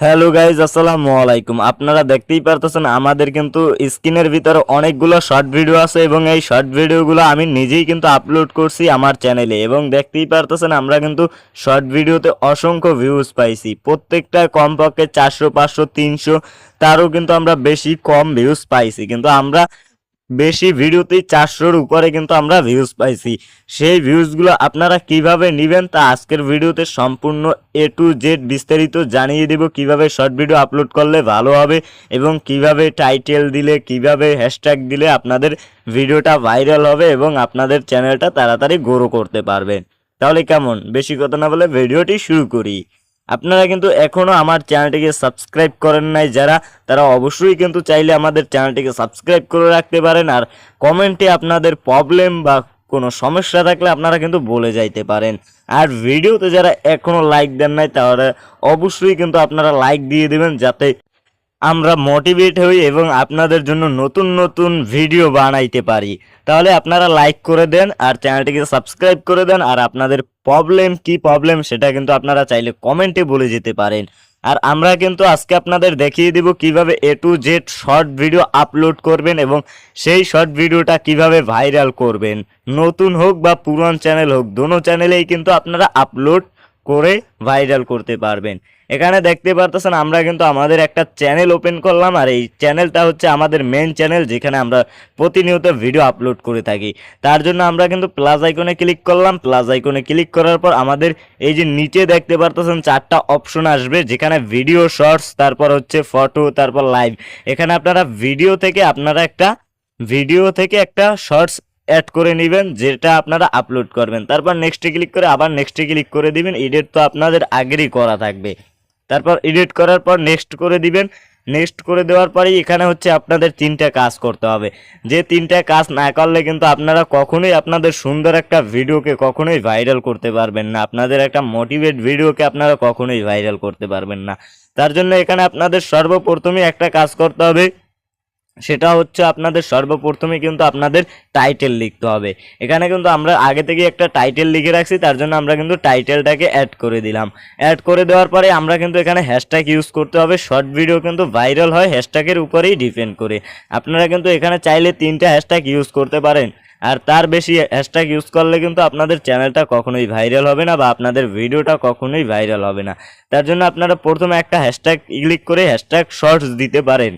Hello guys আসসালামু আলাইকুম। আপনারা দেখতেই পারতেছেন, আমাদের কিন্তু স্ক্রিনের ভিতরে অনেকগুলো শর্ট ভিডিও আছে এবং এই শর্ট ভিডিওগুলো আমি নিজেই কিন্তু আপলোড করছি আমার চ্যানেলে এবং দেখতেই পারতেছেন, আমরা কিন্তু শর্ট ভিডিওতে অসংখ্য ভিউজ পাইছি। প্রত্যেকটা কমপক্ষে চারশো, পাঁচশো, তিনশো, তারও কিন্তু আমরা বেশি কম ভিউজ পাইছি। কিন্তু আমরা বেশি ভিডিওতেই চারশোর উপরে কিন্তু আমরা ভিউজ পাইছি। সেই ভিউজগুলো আপনারা কীভাবে নেবেন তা আজকের ভিডিওতে সম্পূর্ণ এ টু জেড বিস্তারিত জানিয়ে দেব। কীভাবে শর্ট ভিডিও আপলোড করলে ভালো হবে এবং কীভাবে টাইটেল দিলে, কীভাবে হ্যাশট্যাগ দিলে আপনাদের ভিডিওটা ভাইরাল হবে এবং আপনাদের চ্যানেলটা তাড়াতাড়ি গ্রো করতে পারবেন তাহলে কেমন? বেশি কথা না বলে ভিডিওটি শুরু করি। আপনারা কিন্তু এখনও আমার চ্যানেলটিকে সাবস্ক্রাইব করেন নাই, যারা, তারা অবশ্যই কিন্তু চাইলে আমাদের চ্যানেলটিকে সাবস্ক্রাইব করে রাখতে পারেন, আর কমেন্টে আপনাদের প্রবলেম বা কোনো সমস্যা থাকলে আপনারা কিন্তু বলে যাইতে পারেন। আর ভিডিওতে যারা এখনও লাইক দেন নাই, তাহলে অবশ্যই কিন্তু আপনারা লাইক দিয়ে দেবেন, যাতে আমরা মোটিভেট হই এবং আপনাদের জন্য নতুন নতুন ভিডিও বানাইতে পারি। তাহলে আপনারা লাইক করে দেন আর চ্যানেলটিকে সাবস্ক্রাইব করে দেন আর আপনাদের প্রবলেম কি প্রবলেম সেটা কিন্তু আপনারা চাইলে কমেন্টে বলে যেতে পারেন। আর আমরা কিন্তু আজকে আপনাদের দেখিয়ে দিব কীভাবে A to Z short video upload করবেন এবং সেই শর্ট ভিডিওটা কীভাবে ভাইরাল করবেন। নতুন হোক বা পুরান চ্যানেল হোক, দোনো চ্যানেলেই কিন্তু আপনারা আপলোড করে ভাইরাল করতে পারবেন। এখানে দেখতে পারতেছেন, আমরা কিন্তু আমাদের একটা চ্যানেল ওপেন করলাম, আর এই চ্যানেলটা হচ্ছে আমাদের মেন চ্যানেল যেখানে আমরা প্রতিনিয়ত ভিডিও আপলোড করে থাকি। তার জন্য আমরা কিন্তু প্লাস আইকনে ক্লিক করলাম। প্লাস আইকনে ক্লিক করার পর আমাদের এই যে নিচে দেখতে পারতেছেন, চারটা অপশন আসবে, যেখানে ভিডিও শর্টস তারপর হচ্ছে ফটো তারপর লাইভ এখানে আপনারা ভিডিও থেকে আপনারা একটা ভিডিও থেকে একটা শর্টস অ্যাড করে নেবেন, যেটা আপনারা আপলোড করবেন। তারপর নেক্সটে ক্লিক করে আবার নেক্সটে ক্লিক করে দিবেন এডিট তো আপনাদের আগেরই করা থাকবে। তারপর এডিট করার পর নেক্সট করে দিবেন। নেক্সট করে দেওয়ার পরেই এখানে হচ্ছে আপনাদের তিনটা কাজ করতে হবে। যে তিনটা কাজ না করলে কিন্তু আপনারা কখনোই আপনাদের সুন্দর একটা ভিডিওকে কখনোই ভাইরাল করতে পারবেন না। আপনাদের একটা মোটিভেট ভিডিওকে আপনারা কখনোই ভাইরাল করতে পারবেন না। তার জন্য এখানে আপনাদের সর্বপ্রথমে একটা কাজ করতে হবে। সেটা হচ্ছে আপনাদের সর্বপ্রথমে কিন্তু আপনাদের টাইটেল লিখতে হবে। এখানে কিন্তু আমরা আগে থেকে একটা টাইটেল লিখে রাখছি, তার জন্য আমরা কিন্তু টাইটেলটাকে অ্যাড করে দিলাম। অ্যাড করে দেওয়ার পরে আমরা কিন্তু এখানে হ্যাশট্যাগ ইউজ করতে হবে। শর্ট ভিডিও কিন্তু ভাইরাল হয় হ্যাশট্যাগের উপরেই ডিপেন্ড করে। আপনারা কিন্তু এখানে চাইলে তিনটা হ্যাশট্যাগ ইউজ করতে পারেন। আর তার বেশি হ্যাশট্যাগ ইউজ করলে কিন্তু আপনাদের চ্যানেলটা কখনোই ভাইরাল হবে না বা আপনাদের ভিডিওটা কখনোই ভাইরাল হবে না। তার জন্য আপনারা প্রথমে একটা হ্যাশট্যাগ ক্লিক করে হ্যাশট্যাগ শর্টস দিতে পারেন।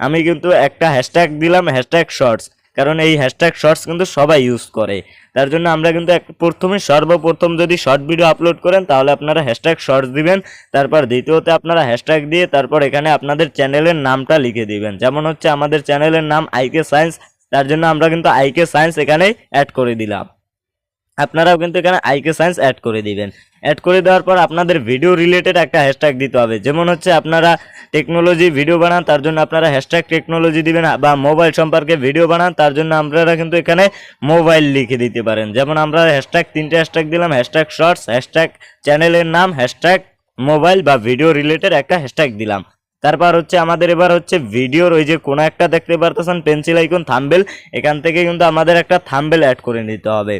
আমি কিন্তু একটা হ্যাশট্যাগ দিলাম হ্যাশট্যাগ শর্টস কারণ এই হ্যাশট্যাগ শর্টস কিন্তু সবাই ইউজ করে। তার জন্য আমরা কিন্তু এক প্রথমে সর্বপ্রথম যদি শর্ট ভিডিও আপলোড করেন, তাহলে আপনারা হ্যাশট্যাগ শর্টস দিবেন। তারপর দ্বিতীয়তে আপনারা হ্যাশট্যাগ দিয়ে তারপর এখানে আপনাদের চ্যানেলের নামটা লিখে দিবেন। যেমন হচ্ছে আমাদের চ্যানেলের নাম আইকে সায়েন্স তার জন্য আমরা কিন্তু আইকে সায়েন্স এখানে অ্যাড করে দিলাম। আপনারাও কিন্তু এখানে আইকে সায়েন্স অ্যাড করে দিবেন। অ্যাড করে দেওয়ার পর আপনাদের ভিডিও রিলেটেড একটা হ্যাশট্যাগ দিতে হবে। যেমন হচ্ছে আপনারা টেকনোলজি ভিডিও বানান, তার জন্য আপনারা হ্যাশট্যাগ টেকনোলজি দিবেন বা মোবাইল সম্পর্কে ভিডিও বানান, তার জন্য আপনারা কিন্তু এখানে মোবাইল লিখে দিতে পারেন। যেমন আমরা হ্যাশট্যাগ তিনটে হ্যাশট্যাগ দিলাম হ্যাশট্যাগ শর্টস হ্যাশট্যাগ চ্যানেলের নাম হ্যাশট্যাগ মোবাইল বা ভিডিও রিলেটেড একটা হ্যাশট্যাগ দিলাম। তারপর হচ্ছে আমাদের এবার হচ্ছে ভিডিওর ওই যে কোনো একটা দেখতে পারতেছেন পেন্সিল আইকন থাম্বেল এখান থেকে কিন্তু আমাদের একটা থাম্বেল অ্যাড করে নিতে হবে।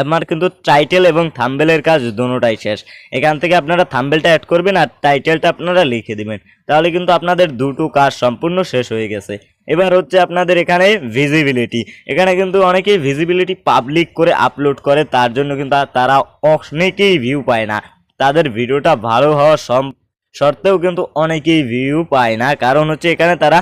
আমার কিন্তু টাইটেল এবং থাম্বেলের কাজ দুটোটাই শেষ। এখান থেকে আপনারা থাম্বেলটা অ্যাড করবেন আর টাইটেলটা আপনারা লিখে দিবেন। তাহলে কিন্তু আপনাদের দুটো কাজ সম্পূর্ণ শেষ হয়ে গেছে। এবার হচ্ছে আপনাদের এখানে ভিজিবিলিটি এখানে কিন্তু অনেকেই ভিজিবিলিটি পাবলিক করে আপলোড করে, তার জন্য কিন্তু তারা অনেকেই ভিউ পায় না। তাদের ভিডিওটা ভালো হওয়া সম সত্ত্বেও কিন্তু অনেকেই ভিউ পায় না। কারণ হচ্ছে এখানে তারা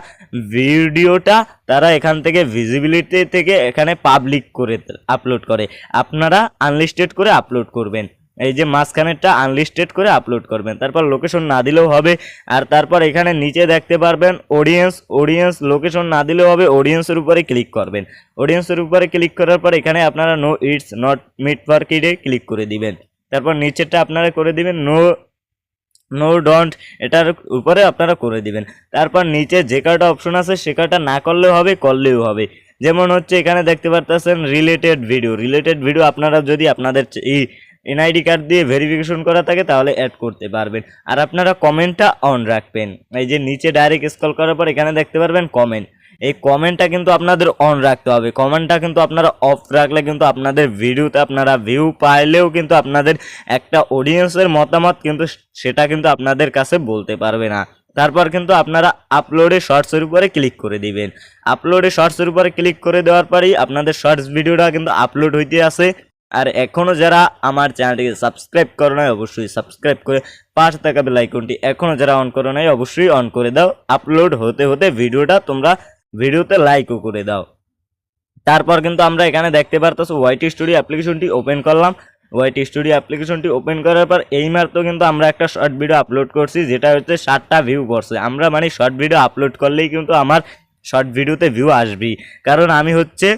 ভিডিওটা তারা এখান থেকে ভিজিবিলিটি থেকে এখানে পাবলিক করে আপলোড করে। আপনারা আনলিস্টেড করে আপলোড করবেন। এই যে মাঝখানেরটা আনলিস্টেড করে আপলোড করবেন। তারপর লোকেশন না দিলেও হবে। আর তারপর এখানে নিচে দেখতে পারবেন অডিয়েন্স অডিয়েন্স লোকেশন না দিলেও হবে। অডিয়েন্সের উপরে ক্লিক করবেন। অডিয়েন্সের উপরে ক্লিক করার পর এখানে আপনারা no it's not made for কিডে click করে দিবেন। তারপর নিচেরটা আপনারা করে দিবেন নো নো ডন্ট এটার উপরে আপনারা করে দিবেন। তারপর নিচে যে কটা অপশন আছে, সে কটা না করলেও হবে করলেও হবে। যেমন হচ্ছে এখানে দেখতে পারতেছেন রিলেটেড ভিডিও রিলেটেড ভিডিও আপনারা যদি আপনাদের এই এনআইডি কার্ড দিয়ে ভেরিফিকেশন করা থাকে, তাহলে অ্যাড করতে পারবেন। আর আপনারা কমেন্টটা অন রাখবেন। এই যে নিচে ডাইরেক্ট স্কল করার পর এখানে দেখতে পারবেন কমেন্ট এই কমেন্টটা কিন্তু আপনাদের অন রাখতে হবে। কমেন্টটা কিন্তু আপনারা অফ রাখলে কিন্তু আপনাদের ভিডিওতে আপনারা ভিউ পাইলেও কিন্তু আপনাদের একটা অডিয়েন্সের মতামত কিন্তু সেটা কিন্তু আপনাদের কাছে বলতে পারবে না। তারপর কিন্তু আপনারা আপলোডে শর্টসের উপরে ক্লিক করে দিবেন। আপলোডে শর্টসের উপরে ক্লিক করে দেওয়ার পরেই আপনাদের শর্টস ভিডিওটা কিন্তু আপলোড হইতে আসে আর এখনও যারা আমার চ্যানেলটিকে সাবস্ক্রাইব করো নাই, অবশ্যই সাবস্ক্রাইব করে পাশে থাকা বেল আইকনটি এখনও যারা অন করো নাই, অবশ্যই অন করে দাও। আপলোড হতে হতে ভিডিওটা তোমরা ভিডিওতে লাইকও করে দাও। তারপর কিন্তু আমরা এখানে দেখতে পারতেছো ওয়াইটি স্টুডিও অ্যাপ্লিকেশনটি ওপেন করলাম। ওয়াইটি স্টুডিও অ্যাপ্লিকেশনটি ওপেন করার পর এইমাত্র কিন্তু আমরা একটা শর্ট ভিডিও আপলোড করছি, যেটা হচ্ছে ষাটটা ভিউ করছে। আমরা মানে শর্ট ভিডিও আপলোড করলেই কিন্তু আমার শর্ট ভিডিওতে ভিউ আসবেই। কারণ আমি হচ্ছে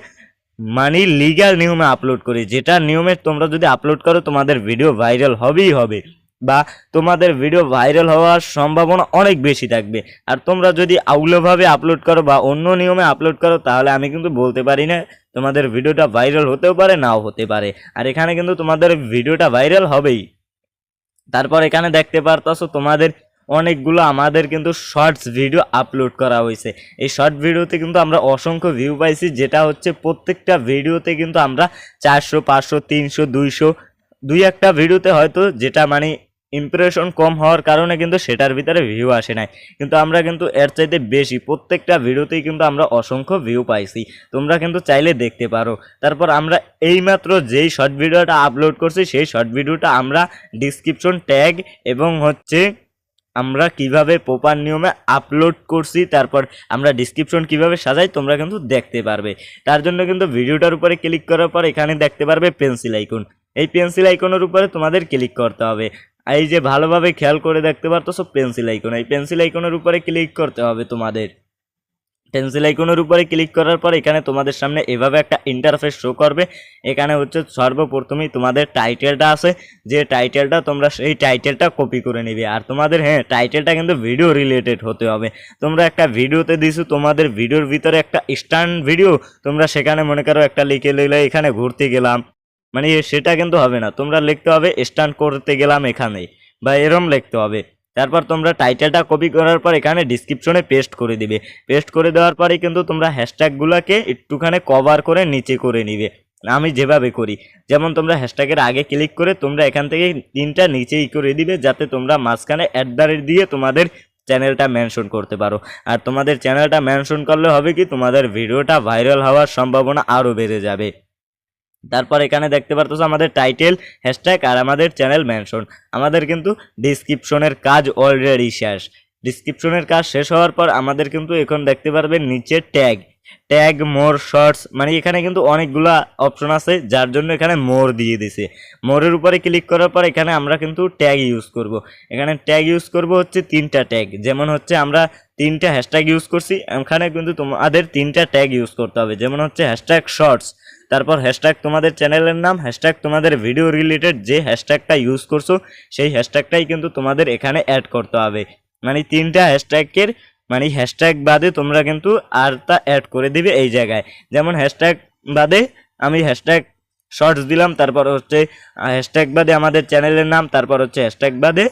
মানে লিগ্যাল নিয়মে আপলোড করি। যেটা নিয়মে তোমরা যদি আপলোড করো, তোমাদের ভিডিও ভাইরাল হবেই হবে। বা তোমাদের ভিডিও ভাইরাল হওয়ার সম্ভাবনা অনেক বেশি থাকবে। আর তোমরা যদি আউলোভাবে আপলোড করো বা অন্য নিয়মে আপলোড করো, তাহলে আমি কিন্তু বলতে পারি না তোমাদের ভিডিওটা ভাইরাল হতেও পারে, নাও হতে পারে। আর এখানে কিন্তু তোমাদের ভিডিওটা ভাইরাল হবেই। তারপর এখানে দেখতে পারতাছো তোমাদের অনেকগুলো আমাদের কিন্তু শর্টস ভিডিও আপলোড করা হয়েছে। এই শর্ট ভিডিওতে কিন্তু আমরা অসংখ্য ভিউ পাইছি, যেটা হচ্ছে প্রত্যেকটা ভিডিওতে কিন্তু আমরা চারশো, পাঁচশো, তিনশো, দুইশো, দুই একটা ভিডিওতে হয়তো যেটা মানে ইমপ্রেশন কম হওয়ার কারণে কিন্তু সেটার ভিতরে ভিউ আসে নাই। কিন্তু আমরা কিন্তু এর চাইতে বেশি প্রত্যেকটা ভিডিওতেই কিন্তু আমরা অসংখ্য ভিউ পাইছি। তোমরা কিন্তু চাইলে দেখতে পারো। তারপর আমরা এইমাত্র যেই শর্ট ভিডিওটা আপলোড করছি, সেই শর্ট ভিডিওটা আমরা ডিসক্রিপশন ট্যাগ এবং হচ্ছে আমরা কীভাবে প্রপার নিয়মে আপলোড করছি, তারপর আমরা ডিসক্রিপশন কীভাবে সাজাই, তোমরা কিন্তু দেখতে পারবে। তার জন্য কিন্তু ভিডিওটার উপরে ক্লিক করার পর এখানে দেখতে পারবে পেন্সিল আইকন এই পেন্সিল আইকনের উপরে তোমাদের ক্লিক করতে হবে। এই যে ভালোভাবে খেয়াল করে দেখতে পারতো পেন্সিল আইকন এই পেন্সিল আইকনের উপরে ক্লিক করতে হবে তোমাদের। পেন্সিল আইকনের উপরে ক্লিক করার পর এখানে তোমাদের সামনে এভাবে একটা ইন্টারফেস শো করবে। এখানে হচ্ছে সর্বপ্রথমেই তোমাদের টাইটেলটা আছে, যে টাইটেলটা তোমরা সেই টাইটেলটা কপি করে নিবে। আর তোমাদের হ্যাঁ টাইটেলটা কিন্তু ভিডিও রিলেটেড হতে হবে। তোমরা একটা ভিডিওতে দিছো, তোমাদের ভিডিওর ভিতরে একটা স্ট্যান্ড ভিডিও তোমরা সেখানে মনে করো একটা লিখে লইলে, এখানে ঘুরতে গেলাম। মানে সেটা কিন্তু হবে না। তোমরা লিখতে হবে, স্ট্যান্ড করতে গেলাম এখানে বা এরম লিখতে হবে। তারপর তোমরা টাইটেলটা কপি করার পর এখানে ডিসক্রিপশনে পেস্ট করে দিবে। পেস্ট করে দেওয়ার পরে কিন্তু তোমরা হ্যাশট্যাগুলোকে একটুখানি কভার করে নিচে করে নিবে। আমি যেভাবে করি। যেমন তোমরা হ্যাশট্যাগের আগে ক্লিক করে তোমরা এখান থেকে তিনটা নিচেই করে দিবে, যাতে তোমরা মাঝখানে অ্যাট দ্য দিয়ে তোমাদের চ্যানেলটা মেনশন করতে পারো। আর তোমাদের চ্যানেলটা মেনশন করলে হবে কি, তোমাদের ভিডিওটা ভাইরাল হওয়ার সম্ভাবনা আরও বেড়ে যাবে। তারপর এখানে দেখতে পারতো আমাদের টাইটেল হ্যাশট্যাগ আর আমাদের চ্যানেল মেনশন আমাদের কিন্তু ডিসক্রিপশনের কাজ অলরেডি শেষ। ডিসক্রিপশনের কাজ শেষ হওয়ার পর আমাদের কিন্তু এখন দেখতে পারবে নিচে ট্যাগ ট্যাগ মোর শর্টস মানে এখানে কিন্তু অনেকগুলা অপশন আছে, যার জন্য এখানে মোর দিয়ে দিছে। মোরের উপরে ক্লিক করার পর এখানে আমরা কিন্তু ট্যাগ ইউজ করব। এখানে ট্যাগ ইউজ করব হচ্ছে তিনটা ট্যাগ যেমন হচ্ছে আমরা তিনটা হ্যাশট্যাগ ইউজ করছি, এখানে কিন্তু তোমাদের তিনটা ট্যাগ ইউজ করতে হবে। যেমন হচ্ছে হ্যাশট্যাগ শর্টস তারপর হ্যাশট্যাগ তোমাদের চ্যানেলের নাম হ্যাশট্যাগ তোমাদের ভিডিও রিলেটেড যে হ্যাশট্যাগটা ইউজ করছ, সেই হ্যাশট্যাগটাই কিন্তু তোমাদের এখানে অ্যাড করতে হবে। মানে তিনটা হ্যাশট্যাগের মানে হ্যাশট্যাগ বাদে তোমরা কিন্তু আর তা অ্যাড করে দিবে এই জায়গায়। যেমন হ্যাশট্যাগ বাদে আমি হ্যাশট্যাগ শর্টস দিলাম, তারপর হচ্ছে হ্যাশট্যাগ বাদে আমাদের চ্যানেলের নাম, তারপর হচ্ছে হ্যাশট্যাগ বাদে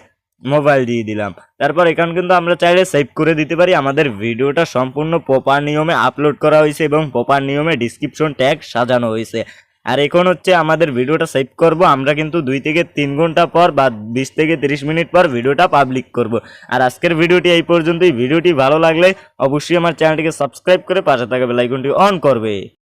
মোবাইল দিয়ে দিলাম। তারপর এখানে কিন্তু আমরা চাইলে সেভ করে দিতে পারি। আমাদের ভিডিওটা সম্পূর্ণ প্রপার নিয়মে আপলোড করা হয়েছে এবং প্রপার নিয়মে ডিসক্রিপশন ট্যাগ সাজানো হয়েছে। আর এখন হচ্ছে আমাদের ভিডিওটা সেভ করব। আমরা কিন্তু দুই থেকে তিন ঘণ্টা পর বা বিশ থেকে তিরিশ মিনিট পর ভিডিওটা পাবলিক করব। আর আজকের ভিডিওটি এই পর্যন্তই। ভিডিওটি ভালো লাগলে অবশ্যই আমার চ্যানেলটিকে সাবস্ক্রাইব করে পাশে থাকা বেলাইকনটি অন করবে।